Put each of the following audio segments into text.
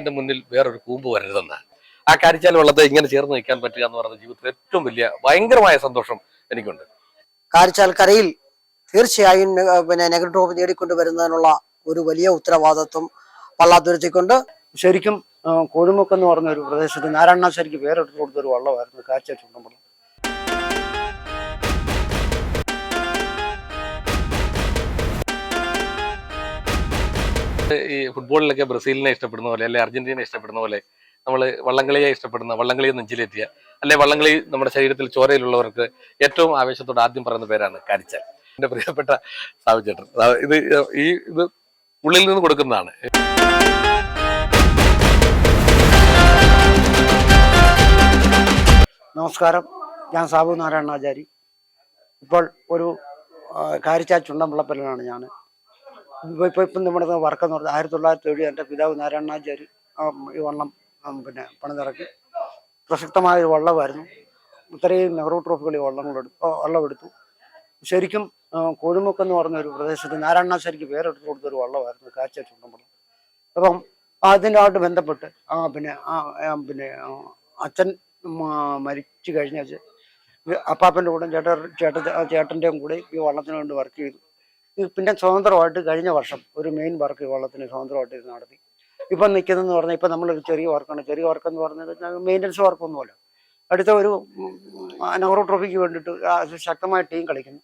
എന്റെ മുന്നിൽ വേറൊരു കൂമ്പ് വരരുതെന്ന്. ആ കാരിച്ചാൽ വെള്ളത്തെ ഇങ്ങനെ ചേർന്ന് നിൽക്കാൻ പറ്റുക എന്ന് പറയുന്ന ജീവിതത്തിൽ ഏറ്റവും വലിയ ഭയങ്കരമായ സന്തോഷം എനിക്കുണ്ട്. കാരിച്ചാൽ കരയിൽ തീർച്ചയായും പിന്നെ നെഗറ്റീവ് നേടിക്കൊണ്ടുവരുന്നതിനുള്ള ഒരു വലിയ ഉത്തരവാദിത്വം പള്ളാത്തുരുത്തിക്കൊണ്ട്. ശരിക്കും കോഴിമുക്കെന്ന് എന്ന് പറഞ്ഞ ഒരു പ്രദേശത്ത് നാരായണാശ്ശേരിക്ക് വേറെ കൊടുത്തൊരു വള്ളമായിരുന്നു കാഴ്ച ചുണ്ടമ്പളം ഈ ഫുട്ബോളിലൊക്കെ ബ്രസീലിനെ ഇഷ്ടപ്പെടുന്ന പോലെ അല്ലെ അർജന്റീന ഇഷ്ടപ്പെടുന്ന പോലെ നമ്മൾ വള്ളംകളിയെ ഇഷ്ടപ്പെടുന്ന വള്ളംകളിയെ നെഞ്ചിലെത്തിയ അല്ലെ വള്ളംകളി നമ്മുടെ ശരീരത്തിൽ ചോരയിലുള്ളവർക്ക് ഏറ്റവും ആവേശത്തോടെ ആദ്യം പറയുന്ന പേരാണ് കാരിച്ചാൽ എന്റെ പ്രിയപ്പെട്ട സാവിച്ചേട്ടൻ ചേട്ടൻ. ഇത് ഈ ഇത് ഉള്ളിൽ നിന്ന് കൊടുക്കുന്നതാണ്. നമസ്കാരം. ഞാൻ സാബു നാരായണാചാരി ഇപ്പോൾ ഒരു കാരിച്ചാൽ ചുണ്ടമ്പളപ്പലാണ് ഞാൻ ഇപ്പോൾ ഇപ്പോൾ ഇപ്പം നമ്മുടെ വർക്ക് എന്ന് പറഞ്ഞാൽ ആയിരത്തി തൊള്ളായിരത്തി ഏഴ് എന്റെ പിതാവ് നാരായണാചാരി ഈ വള്ളം പിന്നെ പണിതിറക്കി. പ്രസക്തമായ ഒരു വള്ളമായിരുന്നു. ഇത്രയും നെഹ്റു ട്രോഫികൾ ഈ വള്ളങ്ങളെടുത്തു വള്ളമെടുത്തു ശരിക്കും കോഴിമുക്ക് എന്ന് പറഞ്ഞ ഒരു പ്രദേശത്ത് നാരായണാശ്ശേരിക്ക് പേരെടുത്ത് കൊടുത്തൊരു വള്ളമായിരുന്നു കാഴ്ച ചുണ്ടമ്പള്ളം അപ്പം അതിനായിട്ട് ബന്ധപ്പെട്ട് ആ പിന്നെ ആ പിന്നെ അച്ഛൻ മരിച്ചു കഴിഞ്ഞാൽ അപ്പാപ്പന്റെ കൂടെ ചേട്ടൻ ചേട്ട ചേട്ടന്റെയും കൂടെ ഈ വള്ളത്തിന് വേണ്ടി വർക്ക് ചെയ്തു. പിന്നെ സ്വതന്ത്രമായിട്ട് കഴിഞ്ഞ വർഷം ഒരു മെയിൻ വർക്ക് വള്ളത്തിന് സ്വതന്ത്രമായിട്ട് ഇത് നടത്തി. ഇപ്പം നിൽക്കുന്നതെന്ന് പറഞ്ഞാൽ ഇപ്പം നമ്മളൊരു ചെറിയ വർക്കാണ്. ചെറിയ വർക്ക് എന്ന് പറഞ്ഞത് മെയിന്റനൻസ് വർക്കൊന്നുമല്ല അടുത്ത ഒരു നെഹ്റു ട്രോഫിക്ക് വേണ്ടിയിട്ട് ശക്തമായ ടീം കളിക്കുന്നു.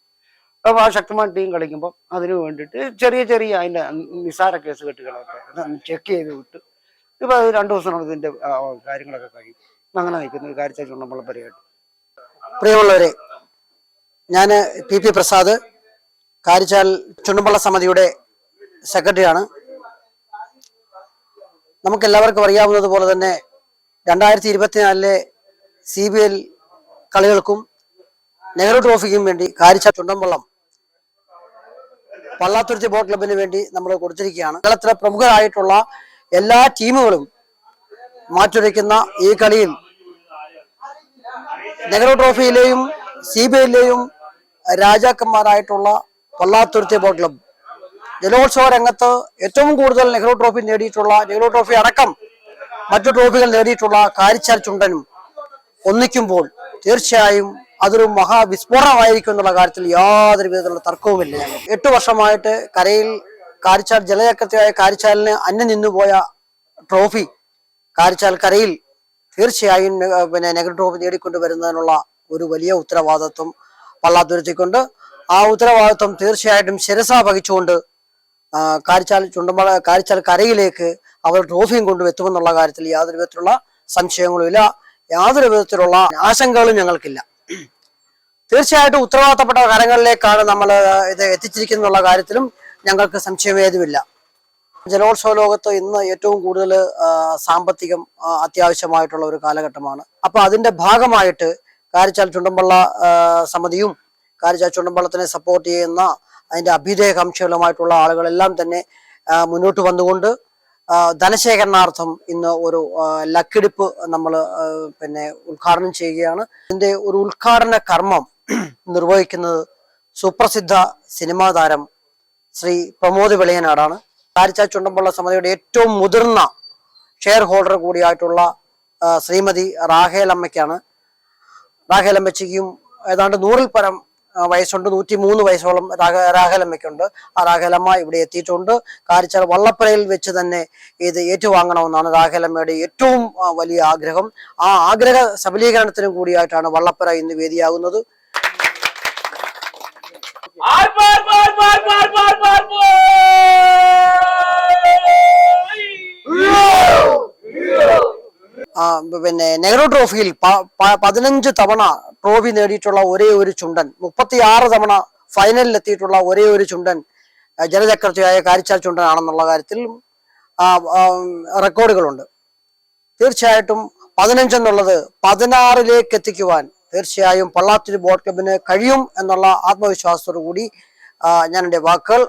അപ്പോൾ ആ ശക്തമായ ടീം കളിക്കുമ്പോൾ അതിന് വേണ്ടിയിട്ട് ചെറിയ ചെറിയ അതിന്റെ നിസാര കേസ് കെട്ടുകളൊക്കെ ചെക്ക് ചെയ്ത് വിട്ട് ഇപ്പോൾ അത് രണ്ട് ദിവസം ഇതിന്റെ ആ, കാര്യങ്ങളൊക്കെ കഴിയും. അങ്ങനെ നിൽക്കുന്നു. നമ്മളെ ചുണ്ടമ്പളപ്പരയായിട്ട് പ്രിയമുള്ളവരെ ഞാൻ പി പി പ്രസാദ് കാരിച്ചാൽ ചുണ്ടുമ്പള്ള സമിതിയുടെ സെക്രട്ടറിയാണ്. നമുക്ക് എല്ലാവർക്കും അറിയാവുന്നത് പോലെ തന്നെ രണ്ടായിരത്തി ഇരുപത്തിനാലിലെ സി ബി എൽ കളികൾക്കും നെഹ്റു ട്രോഫിക്കും വേണ്ടി കാരിച്ചാൽ ചുണ്ടമ്പള്ളം പള്ളാത്തുരുത്തി ബോട്ട് ക്ലബിന് വേണ്ടി നമ്മൾ കൊടുത്തിരിക്കുകയാണ്. കേരളത്തിലെ പ്രമുഖരായിട്ടുള്ള എല്ലാ ടീമുകളും മാറ്റുരയ്ക്കുന്ന ഈ കളിയിൽ നെഹ്റു ട്രോഫിയിലെയും സി ബി ഐയിലെയും രാജാക്കന്മാരായിട്ടുള്ള ബോട്ട് ക്ലബ് ജലോത്സവ രംഗത്ത് ഏറ്റവും കൂടുതൽ നെഹ്റു ട്രോഫി നേടിയിട്ടുള്ള നെഹ്റു ട്രോഫി അടക്കം മറ്റു ട്രോഫികൾ നേടിയിട്ടുള്ള കാരിച്ചാൽ ചുണ്ടനും ഒന്നിക്കുമ്പോൾ തീർച്ചയായും അതൊരു മഹാവിസ്ഫോടനമായിരിക്കും എന്നുള്ള കാര്യത്തിൽ യാതൊരു വിധത്തിലുള്ള തർക്കവുമില്ല. എട്ടു വർഷമായിട്ട് കരയിൽ കാരിച്ചാൽ ജലചക്രത്തിയായ കാരിച്ചാലിന് അന്യം നിന്നുപോയ ട്രോഫി കാരിച്ചാൽ കരയിൽ തീർച്ചയായും പിന്നെ നെഗറ്റീവ് ട്രോഫി നേടിക്കൊണ്ടുവരുന്നതിനുള്ള ഒരു വലിയ ഉത്തരവാദിത്വം പള്ളാത്തുരുത്തിക്കൊണ്ട് ആ ഉത്തരവാദിത്വം തീർച്ചയായിട്ടും ശിരസ വഹിച്ചുകൊണ്ട് കാരിച്ചാൽ ചുണ്ടമ്പള കാരിച്ചാൽ കരയിലേക്ക് അവർ ട്രോഫിയും കൊണ്ടുവെത്തുമെന്നുള്ള കാര്യത്തിൽ യാതൊരു വിധത്തിലുള്ള സംശയങ്ങളുമില്ല യാതൊരു വിധത്തിലുള്ള ആശങ്കകളും ഞങ്ങൾക്കില്ല. തീർച്ചയായിട്ടും ഉത്തരവാദിത്തപ്പെട്ട കരങ്ങളിലേക്കാണ് നമ്മൾ ഇത് എത്തിച്ചിരിക്കുന്നുള്ള കാര്യത്തിലും ഞങ്ങൾക്ക് സംശയമേതുമില്ല. ജലോത്സവ ലോകത്ത് ഇന്ന് ഏറ്റവും കൂടുതൽ സാമ്പത്തികം അത്യാവശ്യമായിട്ടുള്ള ഒരു കാലഘട്ടമാണ്. അപ്പൊ അതിന്റെ ഭാഗമായിട്ട് കാരിച്ചാൽ ചുണ്ടമ്പള്ള സമിതിയും കാരിച്ചാൽ ചുണ്ടമ്പള്ളത്തിനെ സപ്പോർട്ട് ചെയ്യുന്ന അതിന്റെ അഭ്യുദയകാംക്ഷികളുമായിട്ടുള്ള ആളുകളെല്ലാം തന്നെ മുന്നോട്ട് വന്നുകൊണ്ട് ധനശേഖരണാർത്ഥം ഇന്ന് ഒരു ലക്കെടുപ്പ് നമ്മൾ പിന്നെ ഉദ്ഘാടനം ചെയ്യുകയാണ്. ഇതിന്റെ ഒരു ഉദ്ഘാടന കർമ്മം നിർവഹിക്കുന്നത് സുപ്രസിദ്ധ സിനിമാ താരം ശ്രീ പ്രമോദ് വെളിയനാടാണ്. കാരിച്ച ചുണ്ടമ്പള്ള സമിതിയുടെ ഏറ്റവും മുതിർന്ന ഷെയർ ഹോൾഡർ കൂടിയായിട്ടുള്ള ശ്രീമതി റാഹേലമ്മയ്ക്കാണ് അമ്മയ്ക്കും ഏതാണ്ട് നൂറിൽ പരം വയസ്സുണ്ട്. നൂറ്റി മൂന്ന് വയസ്സോളം രാഹലമ്മയ്ക്കുണ്ട് ആ രാഹലമ്മ ഇവിടെ എത്തിയിട്ടുണ്ട്. കാരിച്ചാൽ വള്ളപ്പുരയിൽ വെച്ച് തന്നെ ഇത് ഏറ്റുവാങ്ങണമെന്നാണ് രാഹലമ്മയുടെ ഏറ്റവും വലിയ ആഗ്രഹം. ആ ആഗ്രഹ സബലീകരണത്തിനും കൂടിയായിട്ടാണ് വള്ളപ്പുര ഇന്ന് വേദിയാകുന്നത്. പിന്നെ നെഹ്റു ട്രോഫിയിൽ പതിനഞ്ച് തവണ ട്രോഫി നേടിയിട്ടുള്ള ഒരേ ഒരു ചുണ്ടൻ. മുപ്പത്തിയാറ് തവണ ഫൈനലിൽ എത്തിയിട്ടുള്ള ഒരേ ഒരു ചുണ്ടൻ ജലചക്രവർത്തിയായ കാരിച്ചാൽ ചുണ്ടൻ ആണെന്നുള്ള കാര്യത്തിൽ റെക്കോർഡുകളുണ്ട്. തീർച്ചയായിട്ടും പതിനഞ്ചെന്നുള്ളത് പതിനാറിലേക്ക് എത്തിക്കുവാൻ തീർച്ചയായും പള്ളാത്തിരി ബോട്ട് ക്ലബിന് കഴിയും എന്നുള്ള ആത്മവിശ്വാസത്തോടു കൂടി ഞാൻ എന്റെ വാക്കുകൾ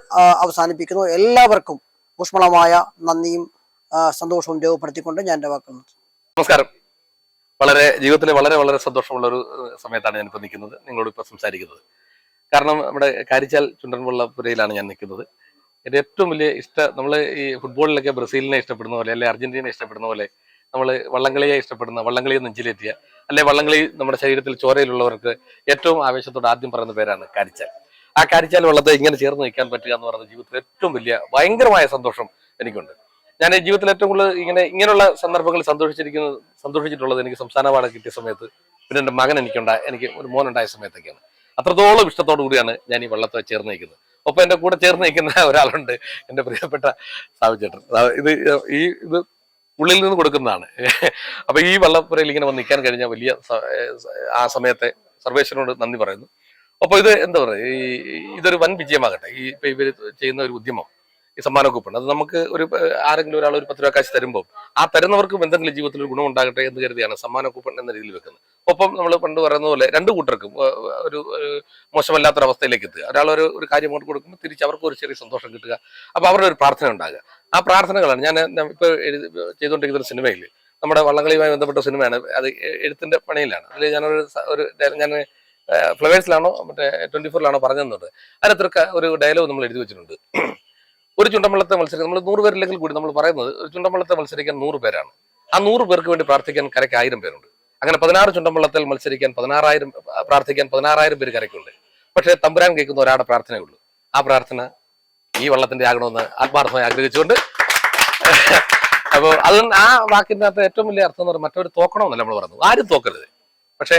അവസാനിപ്പിക്കുന്നു. എല്ലാവർക്കും ഊഷ്മളമായ നന്ദിയും സന്തോഷവും രേഖപ്പെടുത്തിക്കൊണ്ട് ഞാൻ എന്റെ വാക്കുകൾ നമസ്കാരം. വളരെ ജീവിതത്തിൽ വളരെ വളരെ സന്തോഷമുള്ള ഒരു സമയത്താണ് ഞാൻ ഇപ്പോൾ നിൽക്കുന്നത്. നിങ്ങളോട് ഇപ്പോൾ സംസാരിക്കുന്നത്. കാരണം നമ്മുടെ കാരിച്ചാൽ ചുണ്ടൻവള്ളപുരയിലാണ് ഞാൻ നിൽക്കുന്നത്. എന്റെ ഏറ്റവും വലിയ ഇഷ്ട നമ്മൾ ഈ ഫുട്ബോളിലൊക്കെ ബ്രസീലിനെ ഇഷ്ടപ്പെടുന്ന പോലെ അല്ലെ അർജന്റീന ഇഷ്ടപ്പെടുന്ന പോലെ നമ്മൾ വള്ളംകളിയെ ഇഷ്ടപ്പെടുന്ന വള്ളംകളിയെ നെഞ്ചിലേറ്റിയ അല്ലെ വള്ളംകളി നമ്മുടെ ശരീരത്തിൽ ചോരയിലുള്ളവർക്ക് ഏറ്റവും ആവേശത്തോടെ ആദ്യം പറയുന്ന പേരാണ് കാരിച്ചാൽ. ആ കാരിച്ചാൽ വള്ളത്തെ ഇങ്ങനെ ചേർന്ന് നിൽക്കാൻ പറ്റുക എന്ന് പറയുന്ന ജീവിതത്തിൽ ഏറ്റവും വലിയ ഭയങ്കരമായ സന്തോഷം എനിക്കുണ്ട്. ഞാൻ ജീവിതത്തിൽ ഏറ്റവും കൂടുതൽ ഇങ്ങനെ ഇങ്ങനെയുള്ള സന്ദർഭങ്ങളിൽ സന്തോഷിച്ചിരിക്കുന്നത് സന്തോഷിച്ചിട്ടുള്ളത് എനിക്ക് സംസ്ഥാന അവാർഡ് കിട്ടിയ സമയത്ത് പിന്നെ എന്റെ മകൻ എനിക്കുണ്ടായ എനിക്ക് ഒരു മോനുണ്ടായ സമയത്തൊക്കെയാണ്. അത്രത്തോളം ഇഷ്ടത്തോടു കൂടിയാണ് ഞാൻ ഈ വള്ളത്തെ ചേർന്ന് നിൽക്കുന്നത് ഒപ്പം എന്റെ കൂടെ ചേർന്ന് നിൽക്കുന്ന ഒരാളുണ്ട് എന്റെ പ്രിയപ്പെട്ട സാവിചേട്ടൻ. ഇത് ഈ ഇത് ഉള്ളിൽ നിന്ന് കൊടുക്കുന്നതാണ്. അപ്പൊ ഈ വള്ളപ്പുരയിൽ ഇങ്ങനെ വന്ന് നിൽക്കാൻ കഴിഞ്ഞ വലിയ ആ സമയത്തെ സർവേശ്വരനോട് നന്ദി പറയുന്നു. അപ്പോൾ ഇത് എന്താ പറയുക ഈ ഇതൊരു വൻ വിജയമാകട്ടെ. ഈ ഇപ്പൊ ഇവർ ചെയ്യുന്ന ഒരു ഉദ്യമം ഈ സമ്മാന കൂപ്പൺ അത് നമുക്ക് ഒരു ആരെങ്കിലും ഒരാൾ ഒരു പത്ത് രൂപ കാശ് തരുമ്പോൾ ആ തരുന്നവർക്കും എന്തെങ്കിലും ജീവിതത്തിൽ ഒരു ഗുണം ഉണ്ടാകട്ടെ എന്ന് കരുതിയാണ് സമ്മാന കൂപ്പൺ എന്ന രീതിയിൽ വെക്കുന്നത്. ഒപ്പം നമ്മൾ പണ്ട് പറയുന്ന പോലെ രണ്ട് കൂട്ടർക്കും ഒരു മോശമല്ലാത്തൊരവസ്ഥയിലേക്ക് എത്തുക. ഒരാൾ ഒരു ഒരു കാര്യം അങ്ങോട്ട് കൊടുക്കുമ്പോൾ തിരിച്ച് അവർക്ക് ഒരു ചെറിയ സന്തോഷം കിട്ടുക. അപ്പോൾ അവരുടെ ഒരു പ്രാർത്ഥന ഉണ്ടാകുക. ആ പ്രാർത്ഥനകളാണ് ഞാൻ ഇപ്പോൾ ചെയ്തുകൊണ്ടിരിക്കുന്ന സിനിമയിൽ നമ്മുടെ വള്ളംകളിയുമായി ബന്ധപ്പെട്ട സിനിമയാണ്. അത് എഴുത്തിന്റെ പണിയിലാണ്. അതിൽ ഞാനൊരു ഒരു ഞാൻ ഫ്ലവേഴ്സിലാണോ മറ്റേ ട്വന്റി ഫോറിലാണോ പറഞ്ഞതെന്നുണ്ട് അതിനകത്തൊരു ഒരു ഡയലോഗ് നമ്മൾ എഴുതി വെച്ചിട്ടുണ്ട്. ഒരു ചുണ്ടമ്പളത്തെ മത്സരിക്കാൻ നമ്മൾ നൂറ് പേരില്ലെങ്കിൽ കൂടി നമ്മൾ പറയുന്നത് ഒരു ചുണ്ടമ്പളത്തെ മത്സരിക്കാൻ നൂറ് പേരാണ്. ആ നൂറ് പേർക്ക് വേണ്ടി പ്രാർത്ഥിക്കാൻ കരയ്ക്ക് ആയിരം പേരുണ്ട്. അങ്ങനെ പതിനാറ് ചുണ്ടമ്പള്ളത്തിൽ മത്സരിക്കാൻ പതിനാറായിരം പ്രാർത്ഥിക്കാൻ പതിനാറായിരം പേര് കരയ്ക്കുണ്ട്. പക്ഷേ തമ്പുരാൻ കേൾക്കുന്ന ഒരാളുടെ പ്രാർത്ഥനയേ ഉള്ളൂ ആ പ്രാർത്ഥന ഈ വള്ളത്തിന്റെ ആകണമെന്ന് ആത്മാർത്ഥമായി ആഗ്രഹിച്ചുകൊണ്ട്. അപ്പോൾ അത് ആ വാക്കിന്റെ അകത്ത് ഏറ്റവും വലിയ അർത്ഥം എന്ന് പറയുന്നത് മറ്റൊരു തോക്കണമെന്നല്ല നമ്മൾ പറയുന്നത്. ആരും തോക്കരുത്. പക്ഷേ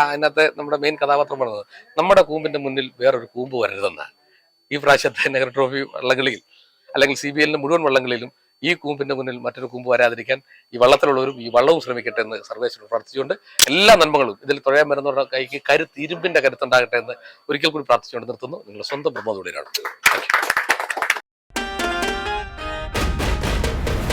അതിനകത്ത് നമ്മുടെ മെയിൻ കഥാപാത്രം പറഞ്ഞത് നമ്മുടെ കൂമ്പിന്റെ മുന്നിൽ വേറൊരു കൂമ്പ് വരരുതെന്നാണ്. ഈ പ്രാവശ്യത്തെ നെഹ്റു ട്രോഫി വള്ളംകളിയിൽ അല്ലെങ്കിൽ സി ബി എല്ലിന്റെ മുഴുവൻ വള്ളംകളിയിലും ഈ കൂമ്പിന്റെ മുന്നിൽ മറ്റൊരു കൂമ്പ് വരാതിരിക്കാൻ ഈ വള്ളത്തിലുള്ളവരും ഈ വള്ളവും ശ്രമിക്കട്ടെ എന്ന് സർവേശ്വരൻ പ്രാർത്ഥിച്ചുകൊണ്ട് എല്ലാ നന്മകളും ഇതിൽ തുഴയാൻ വരുന്നവരുടെ കൈക്ക് കരുത്ത് ഇരുമ്പിന്റെ കരുത്തുണ്ടാകട്ടെ എന്ന് ഒരിക്കൽ കൂടി പ്രാർത്ഥിച്ചുകൊണ്ട് നിർത്തുന്നു. നിങ്ങളുടെ സ്വന്തം ഉടനാണ്